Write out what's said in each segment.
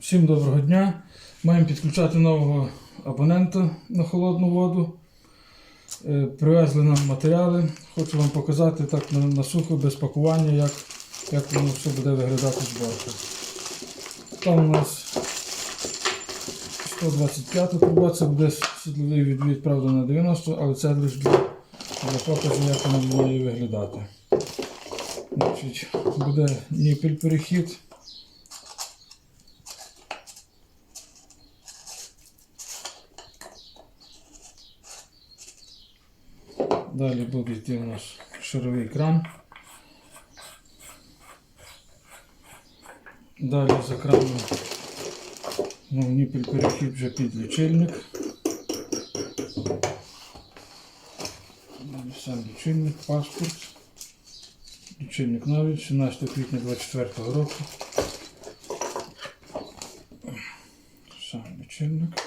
Всім доброго дня. Маємо підключати нового абонента на холодну воду. Е, Привезли нам матеріали. Хочу вам показати так на, на сухо, без пакування, як, як воно все буде виглядати зборка. Там у нас 125 труба, це буде світловий відвід, правда, на 90, але це лише для, для показу, як воно має виглядати. Значить, буде ніпель перехід. Далі буде йти у нас шаровий кран. Далі за краном ніпель перехід вже під лічильник. Сам лічильник, паспорт. Лічильник новий, 17 квітня 24 року. Сам лічильник.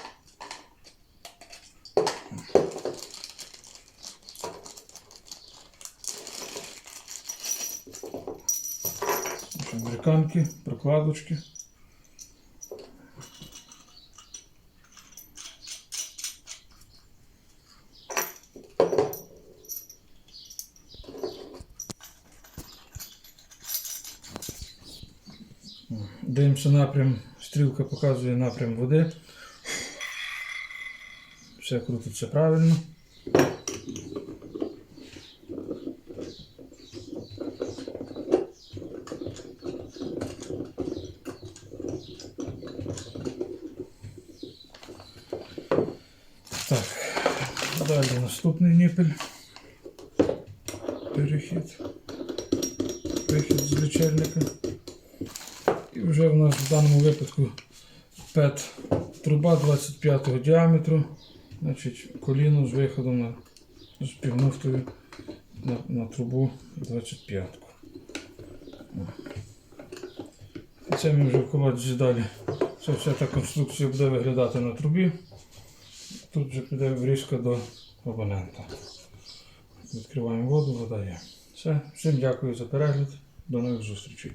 Американки, прокладочки. Дивимося напрям, стрілка показує напрям води. Все крутиться правильно. Так, далі наступний ніпель. Перехід. Вихід з лічильника. І вже в нас в даному випадку ПЕТ труба 25 діаметру. Значить, коліно з виходом на з півмуфтою на, на трубу 25. І це ми вже в колоді далі. Це вся та конструкція буде виглядати на трубі. Тут вже піде врізка до абонента. Відкриваємо воду, вода є. Все, всім дякую за перегляд. До нових зустрічей.